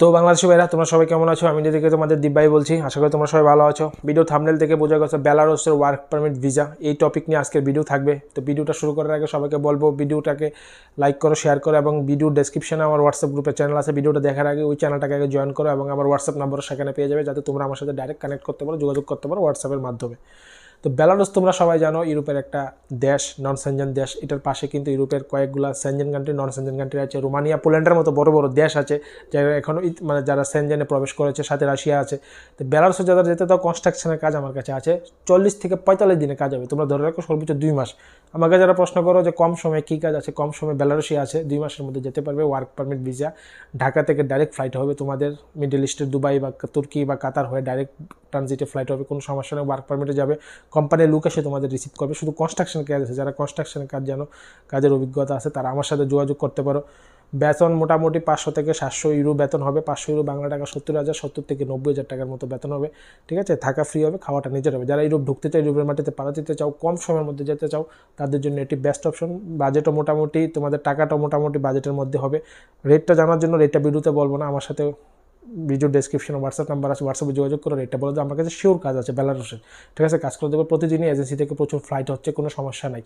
তো বাংলাদেশি ভাইরা, তোমরা সবাই কেমন আছো? আমি নিজেকে তোমাদের দিব্যাই বলছি। আশা করি তোমরা সবাই ভালো আছো। ভিডিও থামনেল থেকে বোঝা গেছে বেলারসের ওয়ার্ক পারমিট ভিসা এই টপিক নিয়ে আজকের ভিডিও থাকবে। তো ভিডিওটা শুরু করার আগে সবাইকে বলব, ভিডিওটাকে লাইক করো শেয়ার করো এবং ভিডিও ডেসক্রিপশনে আমার হোয়াটসঅ্যাপ গ্রুপের চ্যানেল আছে। ভিডিওটা দেখার আগে ওই চ্যানেলটাকে আগে জয়েন করো এবং আমার হোয়াটসঅ্যাপ নাম্বারও সেখানে পেয়ে যাবে, যাতে তোমরা আমার সাথে ডাইরেক্ট কানেক্ট করতে পারো, যোগাযোগ করতে পারো হোয়াটসঅ্যাপের মাধ্যমে। তো বেলারুস তোমরা সবাই জানো, ইউরোপের একটা দেশ নন সেনজেন দেশ। এটার পাশে কিন্তু ইউরোপের কয়েকগুলো Schengen country non Schengen country আছে। রোমানিয়া, পোল্যান্ডের মতো বড় বড় দেশ আছে যারা এখনও মানে যারা সেনজেনে প্রবেশ করেছে, সাথে রাশিয়া আছে। তো বেলারুসে যাদের যেতে তো কনস্ট্রাকশনের কাজ আমার কাছে আছে। চল্লিশ থেকে পঁয়তাল্লিশ দিনে কাজ হবে। তোমরা ধরে রাখো, সর্বোচ্চ দুই মাস। আমাকে যারা প্রশ্ন করো যে কম সময়ে কী কাজ আছে, কম সময়ে বেলারসি আছে, দুই মাসের মধ্যে যেতে পারবে ওয়ার্ক পারমিট ভিসা ঢাকা থেকে ডাইরেক্ট ফ্লাইট হবে তোমাদের মিডল ইস্টের দুবাই বা তুর্কি বা কাতার হয়ে ডাইরেক্ট ট্রানজিটে ফ্লাইট হবে, কোনো সমস্যা নেই ওয়ার্ক পারমিটে যাবে কোম্পানির লুক এসে তোমাদের রিসিভ করবে, শুধু কনস্ট্রাকশন কাজ আছে, যারা কনস্ট্রাকশন কাজ যেন কাজের অভিজ্ঞতা আছে, তারা আমার সাথে যোগাযোগ করতে পারো। বেতন মোটামুটি পাঁচশো থেকে সাতশো ইউরো বেতন হবে। পাঁচশো ইউরো বাংলা টাকা সত্তর হাজার, সত্তর থেকে নব্বই হাজার টাকার মতো বেতন হবে। ঠিক আছে? থাকা ফ্রি হবে, খাওয়াটা নিজের হবে। যারা ইউরোপ ঢুকতে চাও ইউরোপের মাটিতে পাড়া দিতে চাও, কম সময়ের মধ্যে যেতে চাও, তাদের জন্য এটি বেস্ট অপশন বাজেটও মোটামুটি, তোমাদের টাকাটা মোটামুটি বাজেটের মধ্যে হবে। রেটটা জানার জন্য রেটটা বিরুতে বলব না। আমার সাথে ভিডিও ডেসক্রিপশনে হোয়াটসঅ্যাপ নাম্বার আছে হোয়াটসঅ্যাপে যোগাযোগ করে এটা বলে দাও। আমার কাছে শিওর কাজ আছে বেলারুসের। ঠিক আছে, কাজ করে দেবো প্রতিদিনই এজেন্সি থেকে প্রচুর ফ্লাইট হচ্ছে, কোনো সমস্যা নাই।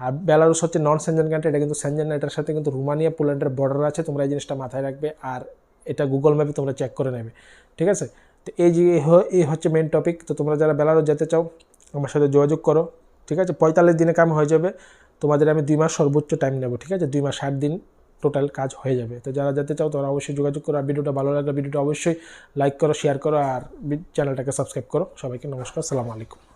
আর বেলারুস হচ্ছে নন সেনজেন কান্ট্রি এটা কিন্তু সেনজেন এটার সাথে কিন্তু রুমানিয়া পোল্যান্ডের বর্ডার আছে, তোমরা এই জিনিসটা মাথায় রাখবে। আর এটা গুগল ম্যাপে তোমরা চেক করে নেবে। ঠিক আছে? তো এই যে এই হচ্ছে মেন টপিক তো তোমরা যারা বেলারুস যেতে চাও, আমার সাথে যোগাযোগ করো। ঠিক আছে? পঁয়তাল্লিশ দিনে কাম হয়ে যাবে। তোমাদের আমি দুই মাস সর্বোচ্চ টাইম নেব। ঠিক আছে? দুই মাস ষাট দিন। টোটাল কাজ হয়ে যাবে। তো যারা যেতে চাও তারা অবশ্যই যোগাযোগ করো আর ভিডিওটা ভালো লাগলে ভিডিওটা অবশ্যই লাইক করো শেয়ার করো আর চ্যানেলটাকে সাবস্ক্রাইব করো। সবাইকে নমস্কার সালাম আলাইকুম।